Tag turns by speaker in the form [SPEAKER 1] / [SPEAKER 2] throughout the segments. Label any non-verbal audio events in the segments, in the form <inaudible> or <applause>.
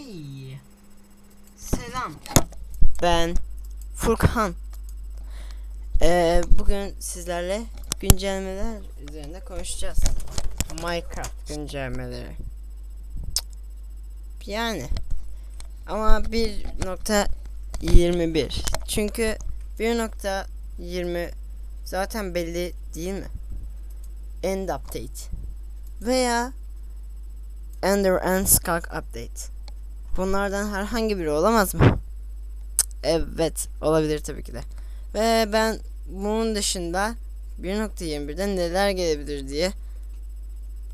[SPEAKER 1] Hey. Selam.
[SPEAKER 2] Ben Furkan. Ee, bugün sizlerle güncellemeler üzerinde konuşacağız. Minecraft güncellemeleri. Yani ama 1.21 çünkü 1.20 zaten belli değil mi? End update veya Ender and Skunk update. Bunlardan herhangi biri olamaz mı? Evet olabilir tabii ki de. Ve ben bunun dışında 1.21'de neler gelebilir diye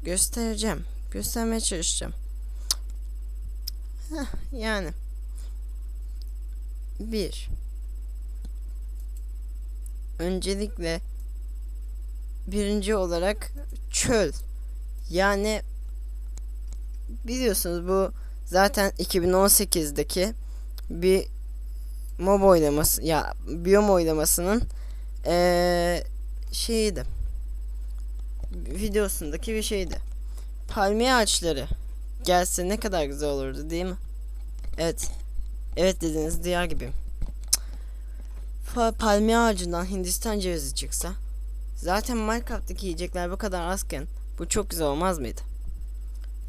[SPEAKER 2] göstereceğim. Göstermeye çalışacağım. Heh, yani. Bir. Öncelikle birinci olarak çöl. Yani biliyorsunuz bu zaten 2018'deki bir mob oylaması ya biyom oylamasının eee şeyiydi. Videosundaki bir şeydi. Palmiye ağaçları gelse ne kadar güzel olurdu değil mi? Evet. Evet dediniz diyar gibiyim. Fa palmiye ağacından Hindistan cevizi çıksa zaten Minecraft'taki yiyecekler bu kadar azken bu çok güzel olmaz mıydı?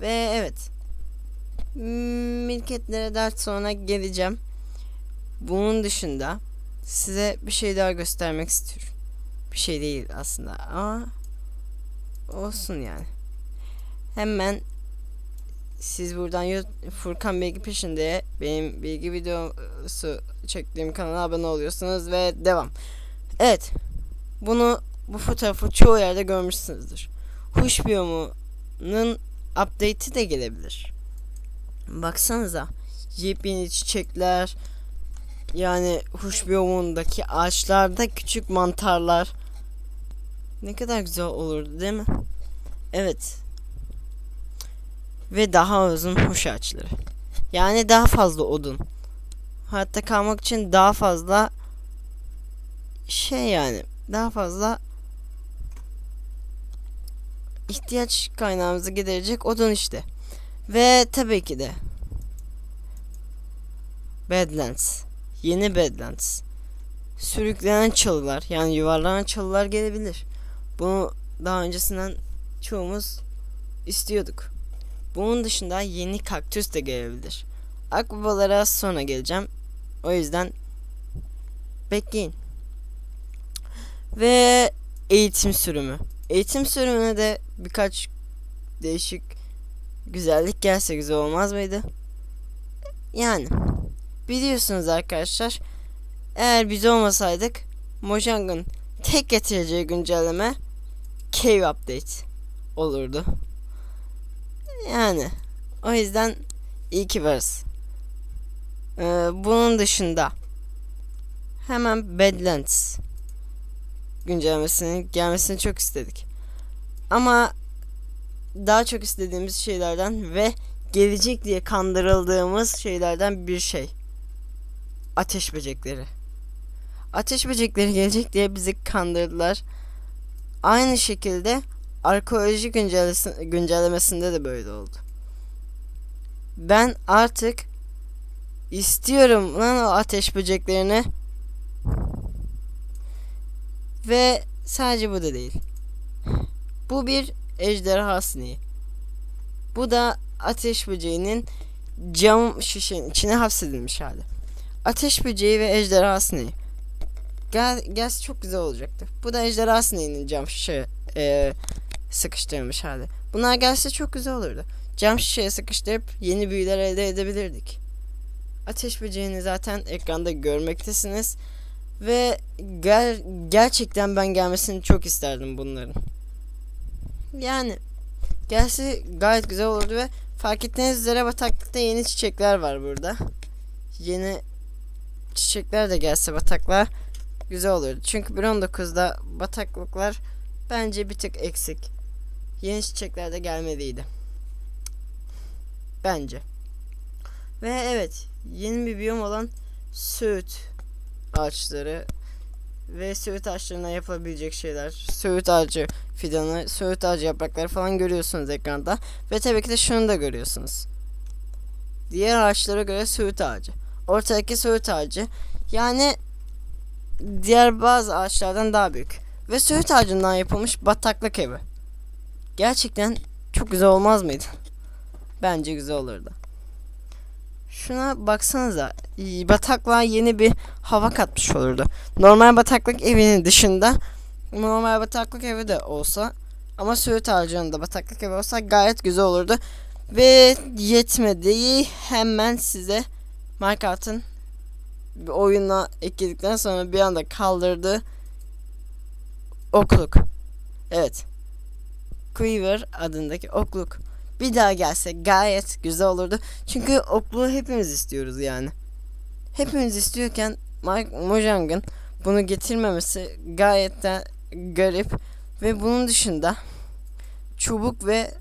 [SPEAKER 2] Ve evet Milketlere dert sonra geleceğim. Bunun dışında size bir şey daha göstermek istiyorum. Bir şey değil aslında ama olsun yani. Hemen siz buradan Furkan Bilgi peşinde benim bilgi videosu çektiğim kanala abone oluyorsunuz ve devam. Evet. Bunu bu fotoğrafı çoğu yerde görmüşsünüzdür. Huş biyomunun update'i de gelebilir. Baksanıza. Yepyeni çiçekler. Yani huş biyomundaki ağaçlarda küçük mantarlar. Ne kadar güzel olurdu değil mi? Evet. Ve daha uzun huş ağaçları. Yani daha fazla odun. Hayatta kalmak için daha fazla şey yani daha fazla ihtiyaç kaynağımızı giderecek odun işte. Ve tabii ki de Badlands. Yeni Badlands. Sürüklenen çalılar yani yuvarlanan çalılar gelebilir. Bunu daha öncesinden çoğumuz istiyorduk. Bunun dışında yeni kaktüs de gelebilir. Akbabalara sonra geleceğim. O yüzden bekleyin. Ve eğitim sürümü. Eğitim sürümüne de birkaç değişik güzellik gelse güzel olmaz mıydı? Yani biliyorsunuz arkadaşlar eğer biz olmasaydık Mojang'ın tek getireceği güncelleme Cave Update olurdu. Yani o yüzden iyi ki varız. Ee, bunun dışında hemen Badlands güncellemesinin gelmesini çok istedik. Ama daha çok istediğimiz şeylerden ve gelecek diye kandırıldığımız şeylerden bir şey. Ateş böcekleri. Ateş böcekleri gelecek diye bizi kandırdılar. Aynı şekilde arkeoloji güncellemesinde de böyle oldu. Ben artık istiyorum lan o ateş böceklerini. Ve sadece bu da değil. Bu bir ejderha sineği. Bu da ateş böceğinin cam şişenin içine hapsedilmiş hali. Ateş böceği ve ejderha sineği. Gel, gelse çok güzel olacaktı. Bu da ejderha sineğinin cam şişe e, sıkıştırılmış hali. Bunlar gelse çok güzel olurdu. Cam şişeye sıkıştırıp yeni büyüler elde edebilirdik. Ateş böceğini zaten ekranda görmektesiniz. Ve ger gerçekten ben gelmesini çok isterdim bunların. Yani gelse gayet güzel olurdu ve fark ettiğiniz üzere bataklıkta yeni çiçekler var burada. Yeni çiçekler de gelse bataklar güzel olurdu. Çünkü 1.19'da bataklıklar bence bir tık eksik. Yeni çiçekler de gelmeliydi. Bence. Ve evet yeni bir biyom olan Söğüt ağaçları ve söğüt ağaçlarına yapılabilecek şeyler. Söğüt ağacı fidanı, söğüt ağacı yaprakları falan görüyorsunuz ekranda. Ve tabii ki de şunu da görüyorsunuz. diğer ağaçlara göre söğüt ağacı. Ortadaki söğüt ağacı yani diğer bazı ağaçlardan daha büyük. Ve söğüt ağacından yapılmış bataklık evi. Gerçekten çok güzel olmaz mıydı? Bence güzel olurdu. Şuna baksanıza. y- Bataklığa yeni bir hava katmış olurdu. Normal bataklık evinin dışında normal bataklık evi de olsa ama Söğüt ağacının da bataklık evi olsa gayet güzel olurdu. Ve yetmedi hemen size Minecraft'ın oyuna ekledikten sonra bir anda kaldırdığı okluk. Evet. Quiver adındaki okluk. Bir daha gelse gayet güzel olurdu. Çünkü okluğu hepimiz istiyoruz yani. Hepimiz istiyorken Mike Mojang'ın bunu getirmemesi gayet de garip. Ve bunun dışında çubuk ve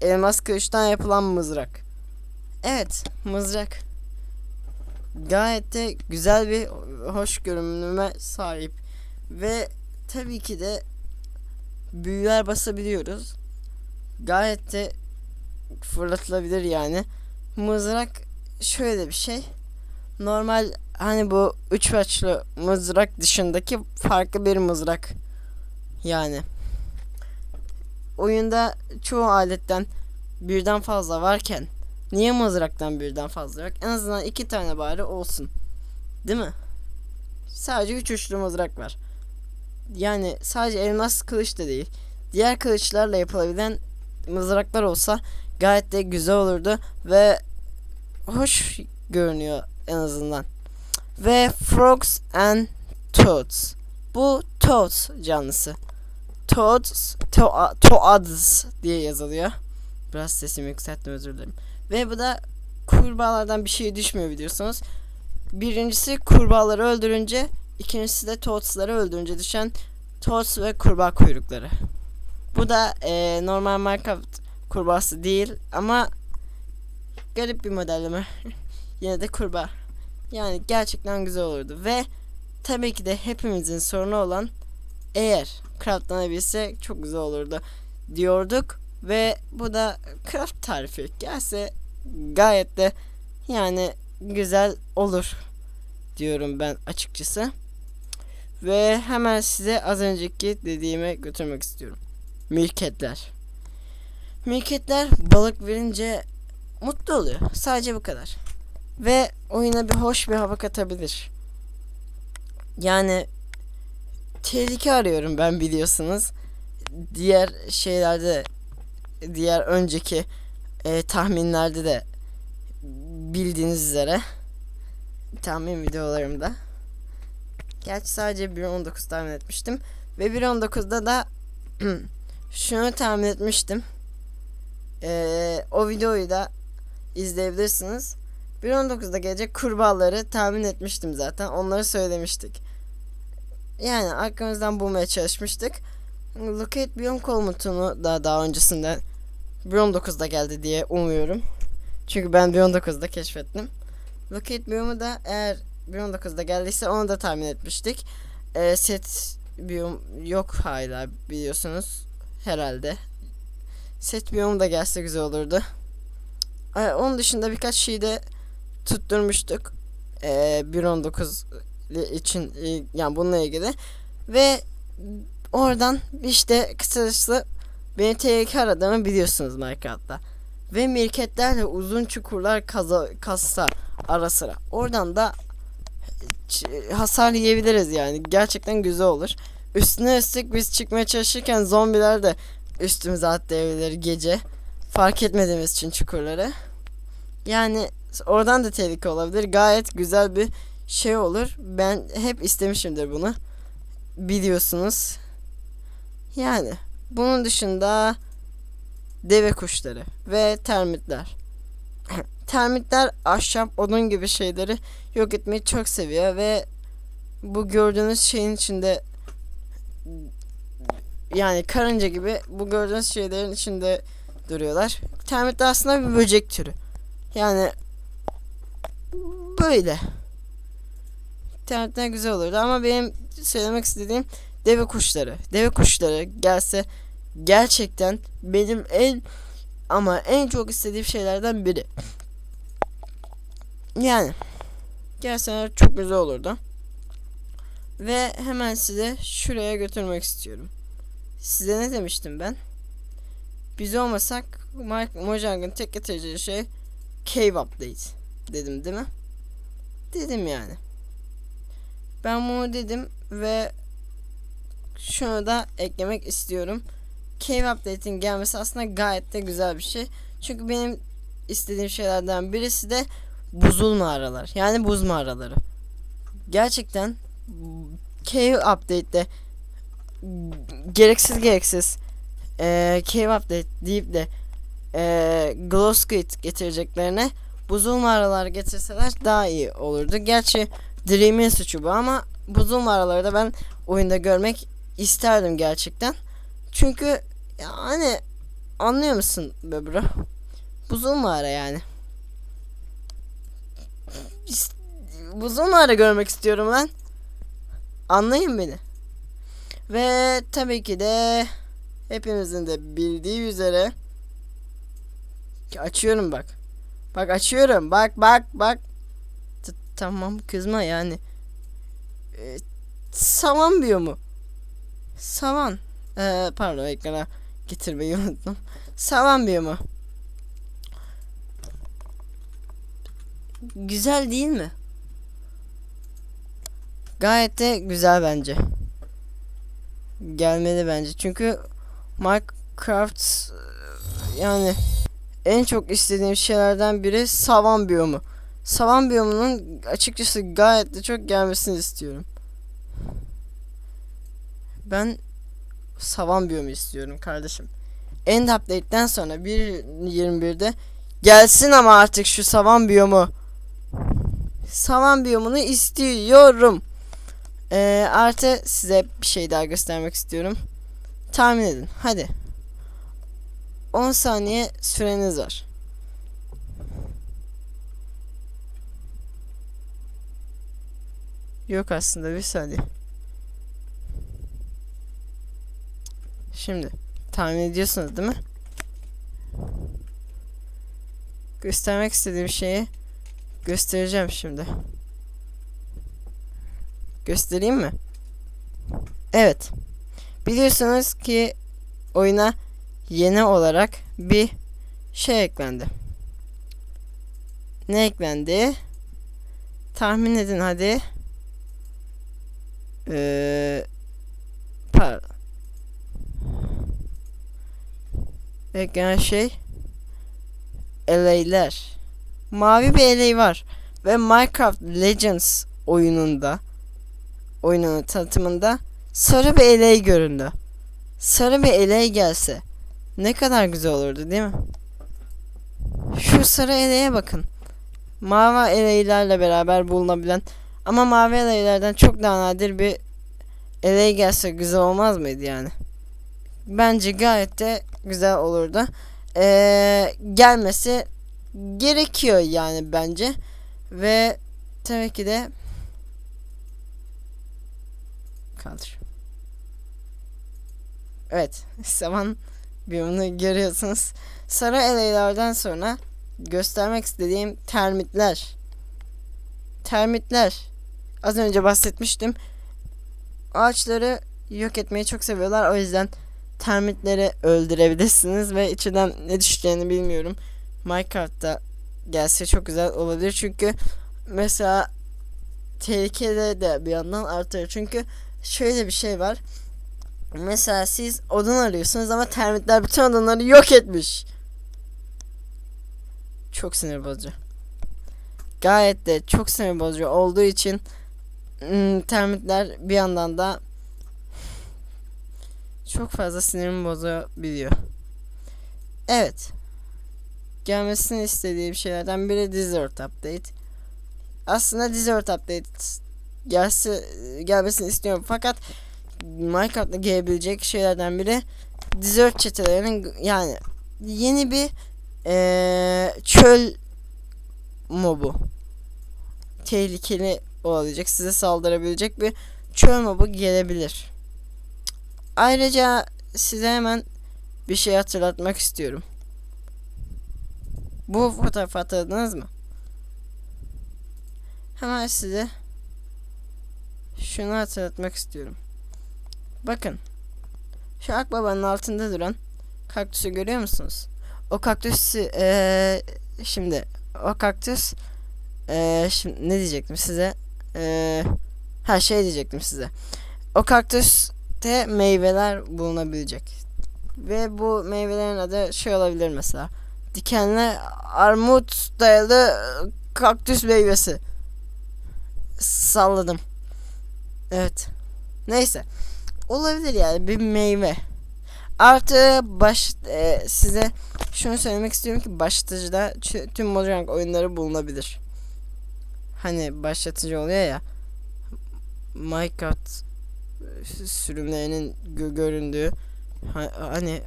[SPEAKER 2] elmas kılıçtan yapılan mızrak. Evet, mızrak. Gayet de güzel bir hoş görünüme sahip. Ve tabii ki de büyüler basabiliyoruz. Gayet de fırlatılabilir yani. Mızrak şöyle bir şey. Normal hani bu üç açlı mızrak dışındaki farklı bir mızrak. Yani oyunda çoğu aletten birden fazla varken niye mızraktan birden fazla yok? En azından iki tane bari olsun. Değil mi? Sadece üç uçlu mızrak var. Yani sadece elmas kılıç da değil. Diğer kılıçlarla yapılabilen mızraklar olsa gayet de güzel olurdu ve hoş görünüyor en azından. Ve Frogs and Toads. Bu Toads canlısı. Toads, to Toads diye yazılıyor. Biraz sesimi yükselttim özür dilerim. Ve bu da kurbağalardan bir şey düşmüyor biliyorsunuz. Birincisi kurbağaları öldürünce, ikincisi de Toads'ları öldürünce düşen Toads ve kurbağa kuyrukları. Bu da eee, normal Minecraft kurbağası değil ama garip bir modelleme. <laughs> Yine de kurbağa. Yani gerçekten güzel olurdu ve tabii ki de hepimizin sorunu olan eğer craftlanabilse çok güzel olurdu diyorduk ve bu da craft tarifi gelse gayet de yani güzel olur diyorum ben açıkçası. Ve hemen size az önceki dediğime götürmek istiyorum. Mirketler. Mirketler balık verince mutlu oluyor. Sadece bu kadar. Ve oyuna bir hoş bir hava katabilir. Yani tehlike arıyorum ben biliyorsunuz. Diğer şeylerde diğer önceki e, tahminlerde de bildiğiniz üzere tahmin videolarımda gerçi sadece 1.19 tahmin etmiştim ve 1.19'da da <clears throat> şunu tahmin etmiştim Ee, o videoyu da izleyebilirsiniz 1.19'da gelecek kurbağaları tahmin etmiştim zaten onları söylemiştik yani arkamızdan bulmaya çalışmıştık Locate Biome komutunu da daha öncesinde 1.19'da geldi diye umuyorum. Çünkü ben 1.19'da keşfettim. Locate Biome'u da eğer 1.19'da geldiyse onu da tahmin etmiştik. Ee, set Biome yok hala biliyorsunuz herhalde. Set Biome da gelse güzel olurdu. Ee, onun dışında birkaç şey de tutturmuştuk. Ee, 1.19 için e, yani bununla ilgili ve oradan işte kısacası beni tehlike aradığımı biliyorsunuz Minecraft'ta. Ve mirketlerle uzun çukurlar kaza, kazsa ara sıra. Oradan da hasar yiyebiliriz yani. Gerçekten güzel olur. Üstüne üstlük biz çıkmaya çalışırken zombiler de üstümüze atlayabilir gece. Fark etmediğimiz için çukurları. Yani oradan da tehlike olabilir. Gayet güzel bir şey olur. Ben hep istemişimdir bunu. Biliyorsunuz. Yani bunun dışında deve kuşları ve termitler. <clears throat> termitler ahşap, odun gibi şeyleri yok etmeyi çok seviyor ve bu gördüğünüz şeyin içinde yani karınca gibi bu gördüğünüz şeylerin içinde duruyorlar. Termitler aslında bir böcek türü. Yani böyle. Termitler güzel olurdu ama benim söylemek istediğim deve kuşları. Deve kuşları gelse gerçekten benim en ama en çok istediğim şeylerden biri. Yani gelseler çok güzel olurdu. Ve hemen size şuraya götürmek istiyorum. Size ne demiştim ben? Biz olmasak Mike Mojang'ın tek getireceği şey Cave Update dedim değil mi? Dedim yani. Ben bunu dedim ve şunu da eklemek istiyorum. Cave Update'in gelmesi aslında gayet de güzel bir şey. Çünkü benim istediğim şeylerden birisi de buzul mağaralar. Yani buz mağaraları. Gerçekten Cave Update'de gereksiz gereksiz eee Cave Update deyip de eee Glow Squid getireceklerine buzul mağaralar getirseler daha iyi olurdu. Gerçi Dream'in suçu bu ama buzul mağaraları da ben oyunda görmek isterdim gerçekten. Çünkü yani anlıyor musun be bro? Buzul mağara yani. Buzul mağara görmek istiyorum lan. Anlayın beni. Ve tabii ki de hepimizin de bildiği üzere açıyorum bak. Bak açıyorum. Bak bak bak. T- tamam kızma yani. Ee, saman biyomu. Saman. Ee, pardon ekrana getirmeyi unuttum. Saman biyomu. Güzel değil mi? Gayet de güzel bence. Gelmeli bence. Çünkü Minecraft e, yani en çok istediğim şeylerden biri savan biyomu. Savan biyomunun açıkçası gayet de çok gelmesini istiyorum. Ben savan biyomu istiyorum kardeşim. End update'den sonra 1.21'de gelsin ama artık şu savan biyomu. Savan biyomunu istiyorum. Ee, artı size bir şey daha göstermek istiyorum. Tahmin edin. Hadi. 10 saniye süreniz var. Yok aslında bir saniye. Şimdi tahmin ediyorsunuz değil mi? Göstermek istediğim şeyi göstereceğim şimdi. Göstereyim mi? Evet. Biliyorsunuz ki oyuna yeni olarak bir şey eklendi. Ne eklendi? Tahmin edin hadi. Ee, pardon. Eklenen şey LA'ler. Mavi bir LA var. Ve Minecraft Legends oyununda oyunun tanıtımında sarı bir LA göründü. Sarı bir LA gelse ne kadar güzel olurdu değil mi? Şu sarı LA'ya bakın. Mavi LA'lerle beraber bulunabilen ama mavi LA'lerden çok daha nadir bir LA gelse güzel olmaz mıydı yani? Bence gayet de güzel olurdu. Ee, gelmesi gerekiyor yani bence. Ve tabii ki de kaldır. Evet. <laughs> Saman biyomunu görüyorsunuz. Sarı eleylerden sonra göstermek istediğim termitler. Termitler. Az önce bahsetmiştim. Ağaçları yok etmeyi çok seviyorlar. O yüzden termitleri öldürebilirsiniz ve içinden ne düşeceğini bilmiyorum. Minecraft'ta gelse çok güzel olabilir. Çünkü mesela tehlikede de bir yandan artıyor. Çünkü şöyle bir şey var. Mesela siz odun arıyorsunuz ama termitler bütün odunları yok etmiş. Çok sinir bozucu. Gayet de çok sinir bozucu olduğu için ım, termitler bir yandan da çok fazla sinirimi bozabiliyor. Evet. Gelmesini istediğim şeylerden biri Desert Update. Aslında Desert Update gelse gelmesini istiyorum fakat Minecraft'ta gelebilecek şeylerden biri Desert çetelerinin yani yeni bir eee, çöl mobu tehlikeli olacak size saldırabilecek bir çöl mobu gelebilir. Ayrıca size hemen bir şey hatırlatmak istiyorum. Bu fotoğrafı hatırladınız mı? hemen size şunu hatırlatmak istiyorum. Bakın. Şu akbabanın altında duran kaktüsü görüyor musunuz? O kaktüs eee şimdi o kaktüs eee şimdi ne diyecektim size? Eee ha şey diyecektim size. O kaktüste meyveler bulunabilecek. Ve bu meyvelerin adı şey olabilir mesela. Dikenli armut dayalı kaktüs meyvesi. Salladım. Evet. Neyse. Olabilir yani bir meyve. Artı baş e, size şunu söylemek istiyorum ki başlatıcıda tüm Mojang oyunları bulunabilir. Hani başlatıcı oluyor ya. Minecraft e, sürümlerinin gö- göründüğü ha- hani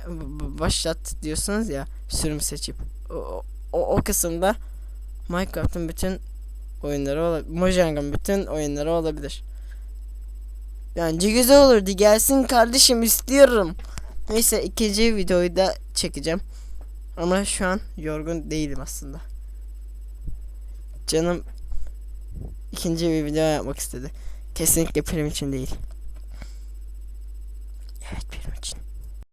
[SPEAKER 2] başlat diyorsunuz ya sürüm seçip o, o, o kısımda Minecraft'ın bütün oyunları olabilir. Mojang'ın bütün oyunları olabilir. Bence güzel olurdu. Gelsin kardeşim istiyorum. Neyse ikinci videoyu da çekeceğim. Ama şu an yorgun değilim aslında. Canım ikinci bir video yapmak istedi. Kesinlikle film için değil. Evet film için.